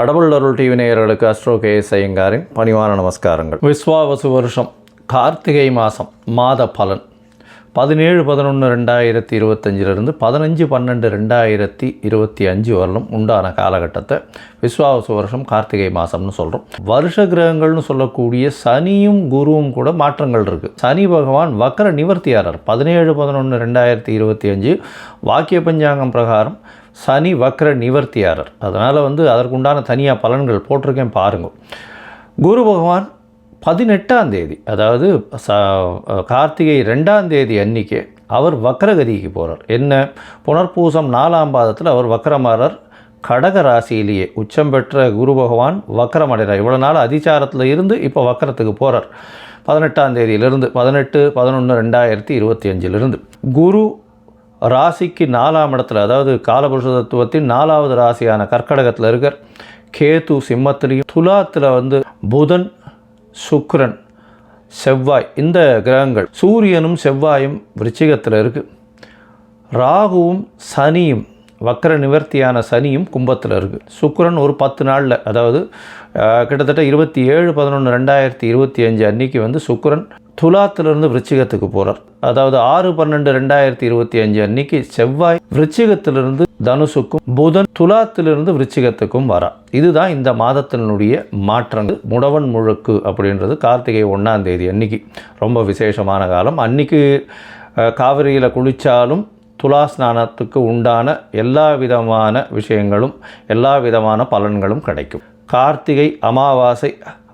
கடவுள் அருள் டிவி நேயர்களுக்கு அஸ்ட்ரோ கே எஸ் ஐயங்காரின் பணிவான நமஸ்காரங்கள். விஸ்வாவசு வருஷம் கார்த்திகை மாதம் மாத பலன். பதினேழு பதினொன்று ரெண்டாயிரத்தி இருபத்தஞ்சிலிருந்து பதினஞ்சு பன்னெண்டு ரெண்டாயிரத்தி இருபத்தி அஞ்சு வரலும் உண்டான காலகட்டத்தை விஸ்வாவசு வருஷம் கார்த்திகை மாதம்னு சொல்கிறோம் வருஷ கிரகங்கள்னு சொல்லக்கூடிய சனியும் குருவும் கூட மாற்றங்கள் இருக்குது சனி பகவான் வக்கர நிவர்த்தியாரர். பதினேழு பதினொன்று ரெண்டாயிரத்தி இருபத்தி அஞ்சு வாக்கிய பஞ்சாங்கம் பிரகாரம் சனி வக்ர நிவர்த்தியாரர். அதனால் வந்து அதற்குண்டான தனியாக பலன்கள் போட்டிருக்கேன் பாருங்கள் குரு பகவான் பதினெட்டாம் தேதி அதாவது ச கார்த்திகை ரெண்டாம் தேதி அன்னைக்கு அவர் வக்ரகதிக்கு போகிறார் என்ன? புனர்பூசம் நாலாம் பாதத்தில் அவர் வக்ரமாரர் கடக ராசியிலேயே உச்சம் பெற்ற குரு பகவான் வக்ரமடைகிறார் இவ்வளோ நாள் அதிச்சாரத்தில் இருந்து இப்போ வக்கரத்துக்கு போகிறார் பதினெட்டாம் தேதியிலிருந்து பதினெட்டு பதினொன்று ரெண்டாயிரத்தி இருபத்தி அஞ்சிலிருந்து. குரு ராசிக்கு நாலாம் இடத்துல அதாவது காலபுருஷ தத்துவத்தின் நாலாவது ராசியான கர்க்கடகத்தில் இருக்கிற கேது சிம்மத்திலையும் துலாத்தில் வந்து புதன் சுக்ரன் செவ்வாய் இந்த கிரகங்கள் சூரியனும் செவ்வாயும் விருச்சிகத்தில் இருக்குது ராகுவும் சனியும் வக்கர நிவர்த்தியான சனியும் கும்பத்தில் இருக்குது சுக்ரன் ஒரு பத்து நாளில் அதாவது கிட்டத்தட்ட இருபத்தி ஏழு பதினொன்று ரெண்டாயிரத்தி இருபத்தி அஞ்சு அன்னைக்கு வந்து சுக்ரன் துலாத்திலிருந்து விருச்சிகத்துக்கு போகிறார் அதாவது ஆறு பன்னெண்டு ரெண்டாயிரத்தி இருபத்தி அஞ்சு அன்னைக்கு செவ்வாய் விருச்சிகத்திலிருந்து தனுசுக்கும் புதன் துலாத்திலிருந்து விருச்சிகத்துக்கும் வரா. இதுதான் இந்த மாதத்தினுடைய மாற்றங்கள். முடவன் முழுக்கு அப்படின்றது கார்த்திகை ஒன்றாம் தேதி அன்னைக்கு. ரொம்ப விசேஷமான காலம். அன்னைக்கு காவிரியில் குளித்தாலும் துலா ஸ்நானத்துக்கு உண்டான எல்லா விதமான விஷயங்களும் எல்லா விதமான பலன்களும் கிடைக்கும். கார்த்திகை அமாவாசை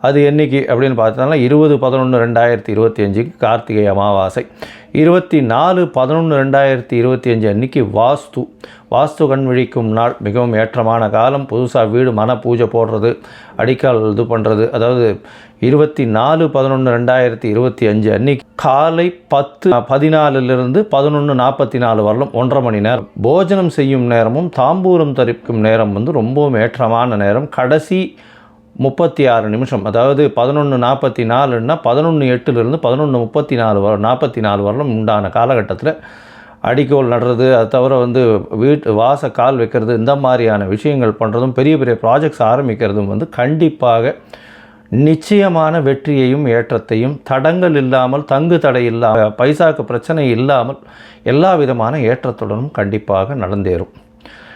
அது என்றைக்கு அப்படின்னு பார்த்தோம்னா இருபது பதினொன்று ரெண்டாயிரத்தி இருபத்தி அஞ்சுக்கு கார்த்திகை அமாவாசை. இருபத்தி நாலு பதினொன்று ரெண்டாயிரத்தி இருபத்தி அஞ்சு அன்னைக்கு வாஸ்து. வாஸ்து கண் விழிக்கும் நாள். மிகவும் ஏற்றமான காலம். புதுசாக வீடு மன பூஜை போடுறது அடிக்கால் இது பண்ணுறது அதாவது இருபத்தி நாலு பதினொன்று ரெண்டாயிரத்தி இருபத்தி அஞ்சு அன்னைக்கு காலை பத்து பதினாலிலிருந்து பதினொன்று நாற்பத்தி நாலு வரலும் ஒன்றரை மணி நேரம். போஜனம் செய்யும் நேரமும் தாம்பூரம் தரிக்கும் நேரம் வந்து ரொம்பவும் ஏற்றமான நேரம். கடைசி முப்பத்தி ஆறு நிமிஷம். அதாவது பதினொன்று நாற்பத்தி நாலுன்னா பதினொன்று எட்டுலேருந்து பதினொன்று முப்பத்தி நாலு வர நாற்பத்தி நாலு வரலும் உண்டான காலகட்டத்தில் அடிக்கோல் நடுறது அது தவிர வந்து வீட்டு வாச கால் வைக்கிறது இந்த மாதிரியான விஷயங்கள் பண்ணுறதும் பெரிய பெரிய ப்ராஜெக்ட்ஸ் ஆரம்பிக்கிறதும் வந்து கண்டிப்பாக நிச்சயமான வெற்றியையும் ஏற்றத்தையும் தடங்கள் இல்லாமல் தங்கு தடை இல்லாமல் பைசாக்கு பிரச்சனை இல்லாமல் எல்லா விதமான ஏற்றத்துடனும் கண்டிப்பாக நடந்தேறும்.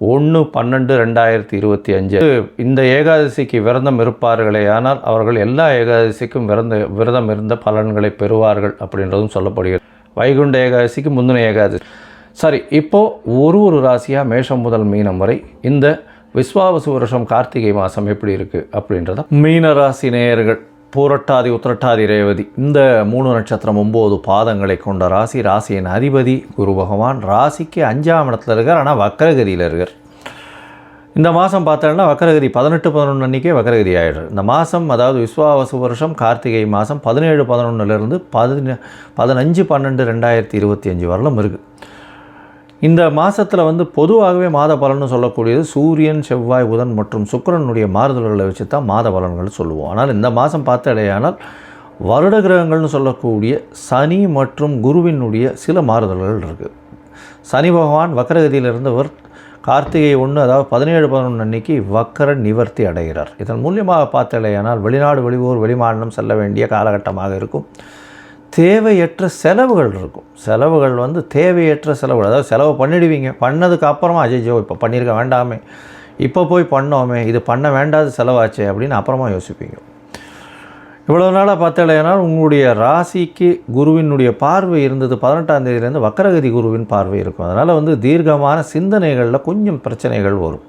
ஒன்று பன்னெண்டு ரெண்டாயிரத்தி இருபத்தி அஞ்சு. இந்த ஏகாதசிக்கு விரதம் இருப்பார்களே ஆனால் அவர்கள் எல்லா ஏகாதசிக்கும் விரத விரதம் இருந்த பலன்களை பெறுவார்கள் அப்படின்றதும் சொல்லப்படுகிறது. வைகுண்ட ஏகாதசிக்கு முந்தின ஏகாதசி. சரி இப்போது ஒரு ஒரு ராசியாக மேஷம் முதல் மீனம் வரை இந்த விஸ்வாவசு வருஷம் கார்த்திகை மாதம் எப்படி இருக்குது அப்படின்றத மீன ராசி நேயர்கள் பூரட்டாதி உத்திரட்டாதி ரேவதி. இந்த மூணு நட்சத்திரம் ஒம்பது பாதங்களை கொண்ட ராசி ராசியின் அதிபதி குரு பகவான் ராசிக்கு அஞ்சாம் இடத்துல இருக்கார் ஆனால் வக்கரகதியில் இருக்கார். இந்த மாதம் பார்த்தோன்னா வக்கரகதி பதினெட்டு பதினொன்று அன்றைக்கே வக்கரகதி ஆயிடுது இந்த மாதம் அதாவது விஸ்வாவசு வருஷம் கார்த்திகை மாதம் பதினேழு பதினொன்றுலேருந்து பதின பதினஞ்சு பன்னெண்டு ரெண்டாயிரத்தி இருபத்தி அஞ்சு வரலும் இருக்குது இந்த மாதத்தில் வந்து பொதுவாகவே மாத பலன்னு சொல்லக்கூடியது சூரியன் செவ்வாய் புதன் மற்றும் சுக்கிரனுடைய மாறுதல்களை வச்சு தான் மாத பலன்கள் சொல்லுவோம். ஆனால் இந்த மாதம் பார்த்தடையானால் வருட கிரகங்கள்னு சொல்லக்கூடிய சனி மற்றும் குருவினுடைய சில மாறுதல்கள் இருக்குது சனி பகவான் வக்கரகதியிலிருந்தவர் கார்த்திகை ஒன்று அதாவது பதினேழு பதினொன்று அன்னைக்கு வக்கர நிவர்த்தி அடைகிறார். இதன் மூலியமாக பார்த்தலையானால் வெளிநாடு வெளியூர் வெளிமாநிலம் செல்ல வேண்டிய காலகட்டமாக இருக்கும். தேவையற்ற செலவுகள் இருக்கும். செலவுகள் வந்து தேவையற்ற செலவுகள். அதாவது செலவு பண்ணிடுவீங்க. பண்ணதுக்கு அப்புறமா அஜய்ஜோ இப்போ பண்ணியிருக்க வேண்டாமே. இப்போ போய் பண்ணோமே. இது பண்ண வேண்டாத செலவாச்சே அப்படின்னு அப்புறமா யோசிப்பீங்க. இவ்வளோ நாளாக பார்த்தீங்கன்னா உங்களுடைய ராசிக்கு குருவினுடைய பார்வை இருந்தது பதினெட்டாம் தேதியிலேருந்து வக்கரகதி குருவின் பார்வை இருக்கும். அதனால் வந்து தீர்க்கமான சிந்தனைகளில் கொஞ்சம் பிரச்சனைகள் வரும்.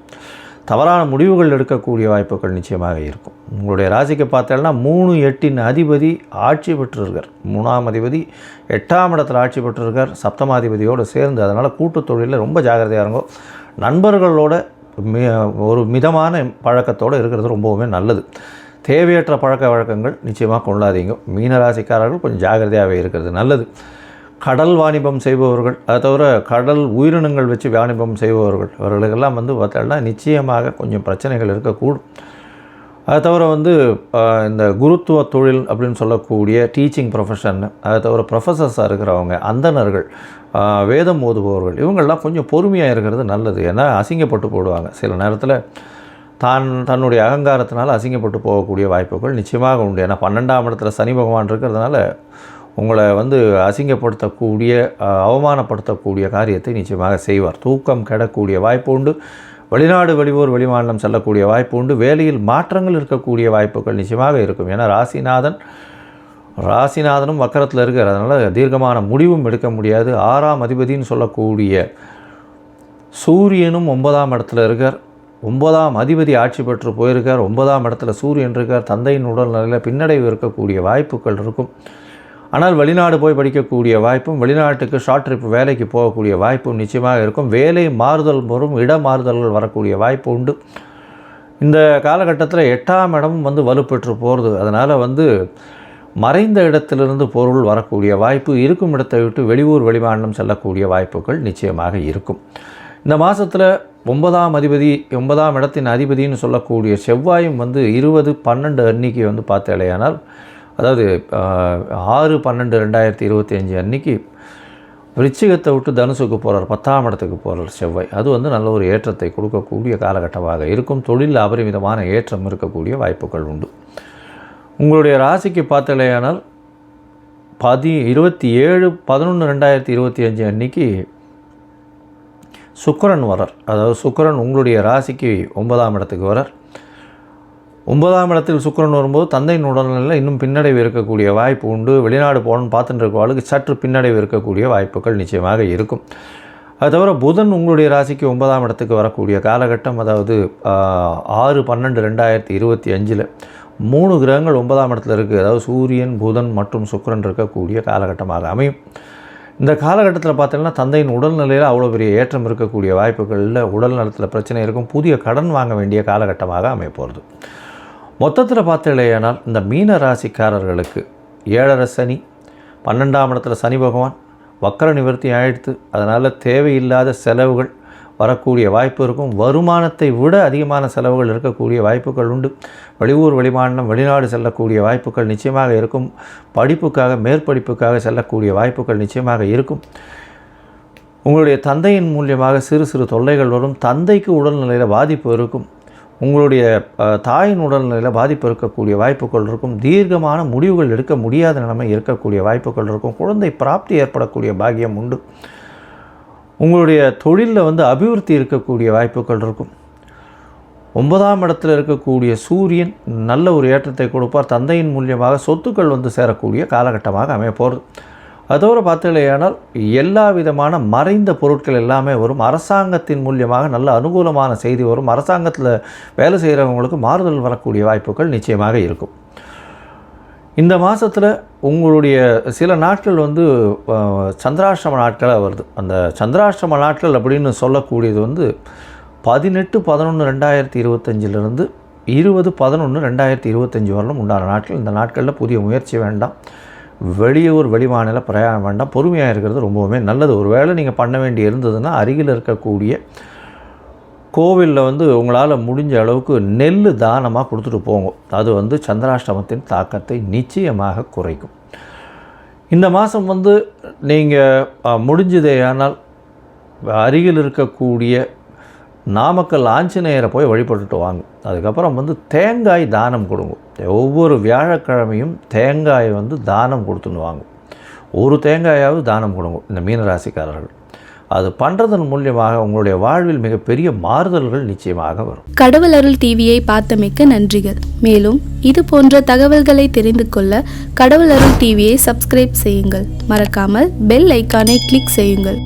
தவறான முடிவுகள் எடுக்கக்கூடிய வாய்ப்புகள் நிச்சயமாக இருக்கும். உங்களுடைய ராசிக்கு பார்த்தேன்னா மூணு எட்டின் அதிபதி ஆட்சி பெற்றிருக்கார். மூணாம் அதிபதி எட்டாம் இடத்துல ஆட்சி பெற்றிருக்கார். சப்தமாதிபதியோடு சேர்ந்து அதனால் கூட்டுத் தொழிலில் ரொம்ப ஜாகிரதையாக இருக்கும் நண்பர்களோட மி ஒரு மிதமான பழக்கத்தோடு இருக்கிறது ரொம்பவுமே நல்லது. தேவையற்ற பழக்க வழக்கங்கள் நிச்சயமாக கொள்ளாதீங்க. மீனராசிக்காரர்கள் கொஞ்சம் ஜாகிரதையாகவே இருக்கிறது நல்லது. கடல் வாணிபம் செய்பவர்கள் அதை தவிர கடல் உயிரினங்கள் வச்சு வாணிபம் செய்பவர்கள் அவர்களுக்கெல்லாம் வந்து பார்த்தோம்னா நிச்சயமாக கொஞ்சம் பிரச்சனைகள் இருக்கக்கூடும். அதை தவிர வந்து இந்த குருத்துவ தொழில் அப்படின்னு சொல்லக்கூடிய டீச்சிங் ப்ரொஃபஷன் அதை தவிர ப்ரொஃபஸர்ஸாக இருக்கிறவங்க அந்தணர்கள் வேதம் ஓதுபவர்கள் இவங்கள்லாம் கொஞ்சம் பொறுமையாக இருக்கிறது நல்லது. ஏன்னா அசிங்கப்பட்டு போடுவாங்க. சில நேரத்தில் தான் தன்னுடைய அகங்காரத்தினால் அசிங்கப்பட்டு போகக்கூடிய வாய்ப்புகள் நிச்சயமாக உண்டு. ஏன்னா பன்னெண்டாம் இடத்துல சனி பகவான் இருக்கிறதுனால உங்களை வந்து அசிங்கப்படுத்தக்கூடிய அவமானப்படுத்தக்கூடிய காரியத்தை நிச்சயமாக செய்வார். தூக்கம் கெடக்கூடிய வாய்ப்பு உண்டு. வெளிநாடு வெளியூர் வெளிமாநிலம் செல்லக்கூடிய வாய்ப்பு உண்டு. வேலையில் மாற்றங்கள் இருக்கக்கூடிய வாய்ப்புகள் நிச்சயமாக இருக்கும். ஏன்னா ராசிநாதன் ராசிநாதனும் வக்கரத்தில் இருக்கார். அதனால் தீர்க்கமான முடிவும் எடுக்க முடியாது. ஆறாம் அதிபதின்னு சொல்லக்கூடிய சூரியனும் ஒன்பதாம் இடத்துல இருக்கார். ஒன்பதாம் அதிபதி ஆட்சி பெற்று போயிருக்கார். ஒன்பதாம் இடத்துல சூரியன் இருக்கார். தந்தையின் உடல்நிலையில் பின்னடைவு இருக்கக்கூடிய வாய்ப்புகள் இருக்கும். ஆனால் வெளிநாடு போய் படிக்கக்கூடிய வாய்ப்பும் வெளிநாட்டுக்கு ஷார்ட் ட்ரிப் வேலைக்கு போகக்கூடிய வாய்ப்பும் நிச்சயமாக இருக்கும். வேலை மாறுதல் வரும் இட மாறுதல்கள் வரக்கூடிய வாய்ப்பு உண்டு. இந்த காலகட்டத்தில் எட்டாம் இடம் வந்து வலுப்பெற்று போகிறது அதனால் வந்து மறைந்த இடத்திலிருந்து பொருள் வரக்கூடிய வாய்ப்பு இருக்கும் இடத்தை விட்டு வெளியூர் வெளிமாநிலம் செல்லக்கூடிய வாய்ப்புகள் நிச்சயமாக இருக்கும். இந்த மாதத்தில் ஒன்பதாம் அதிபதி ஒன்பதாம் இடத்தின் அதிபதின்னு சொல்லக்கூடிய செவ்வாயும் வந்து இருபது பன்னெண்டு அன்னைக்கு வந்து பார்த்தேலையானால் அதாவது ஆறு பன்னெண்டு ரெண்டாயிரத்தி இருபத்தி அஞ்சு அன்னைக்கு விருச்சிகத்தை விட்டு தனுசுக்கு போகிறார் பத்தாம் இடத்துக்கு போகிறார் செவ்வாய். அது வந்து நல்ல ஒரு ஏற்றத்தை கொடுக்கக்கூடிய காலகட்டமாக இருக்கும். தொழிலில் அபரிமிதமான ஏற்றம் இருக்கக்கூடிய வாய்ப்புகள் உண்டு. உங்களுடைய ராசிக்கு பார்த்தலையானால் பதி இருபத்தி ஏழு பதினொன்று ரெண்டாயிரத்தி இருபத்தி அஞ்சு அன்னைக்கு சுக்கரன் வரார் அதாவது சுக்கிரன் உங்களுடைய ராசிக்கு ஒன்பதாம் இடத்துக்கு வரார் ஒன்பதாம் இடத்தில் சுக்கிரன் வரும்போது தந்தையின் உடல்நிலையில் இன்னும் பின்னடைவு இருக்கக்கூடிய வாய்ப்பு உண்டு. வெளிநாடு போகணும்னு பார்த்துட்டு இருக்கவாளுக்கு சற்று பின்னடைவு இருக்கக்கூடிய வாய்ப்புகள் நிச்சயமாக இருக்கும். அது தவிர புதன் உங்களுடைய ராசிக்கு ஒன்பதாம் இடத்துக்கு வரக்கூடிய காலகட்டம் அதாவது ஆறு பன்னெண்டு ரெண்டாயிரத்தி இருபத்தி அஞ்சில் மூணு கிரகங்கள் ஒன்பதாம் இடத்துல இருக்குது அதாவது சூரியன் புதன் மற்றும் சுக்கிரன் இருக்கக்கூடிய காலகட்டமாக அமையும். இந்த காலகட்டத்தில் பார்த்தீங்கன்னா தந்தையின் உடல்நிலையில் அவ்வளோ பெரிய ஏற்றம் இருக்கக்கூடிய வாய்ப்புகளில் உடல் நலத்தில் பிரச்சனை இருக்கும். புதிய கடன் வாங்க வேண்டிய காலகட்டமாக அமைப்போகிறது மொத்தத்தில் பார்த்தீங்களேயானால் இந்த மீன ராசிக்காரர்களுக்கு ஏழரை சனி பன்னெண்டாம் இடத்துல சனி பகவான் வக்கர நிவர்த்தி ஆயிடுத்து அதனால் தேவையில்லாத செலவுகள் வரக்கூடிய வாய்ப்பு இருக்கும். வருமானத்தை விட அதிகமான செலவுகள் இருக்கக்கூடிய வாய்ப்புகள் உண்டு. வெளியூர் வெளிமாநிலம் வெளிநாடு செல்லக்கூடிய வாய்ப்புகள் நிச்சயமாக இருக்கும். படிப்புக்காக மேற்படிப்புக்காக செல்லக்கூடிய வாய்ப்புகள் நிச்சயமாக இருக்கும். உங்களுடைய தந்தையின் மூலியமாக சிறு சிறு தொல்லைகள் வரும். தந்தைக்கு உடல்நிலையில் பாதிப்பு இருக்கும். உங்களுடைய தாயின் உடல்நிலையில் பாதிப்பு இருக்கக்கூடிய வாய்ப்புகள் இருக்கும். தீர்க்கமான முடிவுகள் எடுக்க முடியாத நிலைமை இருக்கக்கூடிய வாய்ப்புகள் இருக்கும். குழந்தை பிராப்தி ஏற்படக்கூடிய பாக்கியம் உண்டு. உங்களுடைய தொழிலில் வந்து அபிவிருத்தி இருக்கக்கூடிய வாய்ப்புகள் இருக்கும். ஒன்பதாம் இடத்துல இருக்கக்கூடிய சூரியன் நல்ல ஒரு ஏற்றத்தை கொடுப்பார். தந்தையின் மூலியமாக சொத்துக்கள் வந்து சேரக்கூடிய காலகட்டமாக அமைய போகிறது அதோடு பார்த்தீங்களேயானால் எல்லா விதமான மறைந்த பொருட்கள் எல்லாமே வரும். அரசாங்கத்தின் மூலியமாக நல்ல அனுகூலமான செய்தி வரும். அரசாங்கத்தில் வேலை செய்கிறவங்களுக்கு மாறுதல் வரக்கூடிய வாய்ப்புகள் நிச்சயமாக இருக்கும். இந்த மாதத்தில் உங்களுடைய சில நாட்கள் வந்து சந்திராஷ்டம நாட்களாக வருது. அந்த சந்திராஷ்டம நாட்கள் அப்படின்னு சொல்லக்கூடியது வந்து பதினெட்டு பதினொன்று ரெண்டாயிரத்தி இருபத்தஞ்சிலிருந்து இருபது பதினொன்று ரெண்டாயிரத்தி இருபத்தஞ்சி வரலும் உண்டான நாட்கள். இந்த நாட்களில் புதிய முயற்சி வேண்டாம். வெளியூர் வெளிமாநில பிரயாணம் வேண்டாம். பொறுமையாக இருக்கிறது ரொம்பவுமே நல்லது. ஒரு வேளை நீங்கள் பண்ண வேண்டி இருந்ததுன்னா அருகில் இருக்கக்கூடிய கோவிலில் வந்து உங்களால் முடிஞ்ச அளவுக்கு நெல் தானமாக கொடுத்துட்டு போங்க. அது வந்து சந்திராஷ்டமத்தின் தாக்கத்தை நிச்சயமாக குறைக்கும். இந்த மாதம் வந்து நீங்கள் முடிஞ்சதேயானால் அருகில் இருக்கக்கூடிய நாமக்கல் ஆஞ்சநேயரை போய் வழிபட்டுட்டு வாங்க. அதுக்கப்புறம் வந்து தேங்காய் தானம் கொடுங்க. ஒவ்வொரு வியாழக்கிழமையும் தேங்காய் வந்து தானம் கொடுத்துன்னு வாங்கும் ஒரு தேங்காயாவது தானம் கொடுங்க இந்த மீனராசிக்காரர்கள். அது பண்ணுறதன் மூலியமாக உங்களுடைய வாழ்வில் மிகப்பெரிய மாறுதல்கள் நிச்சயமாக வரும். கடவுள் அருள் டிவியை பார்த்தமைக்க நன்றிகள். மேலும் இது போன்ற தகவல்களை தெரிந்து கொள்ள கடவுள் அருள் டிவியை சப்ஸ்கிரைப் செய்யுங்கள். மறக்காமல் பெல் ஐக்கானை கிளிக் செய்யுங்கள்.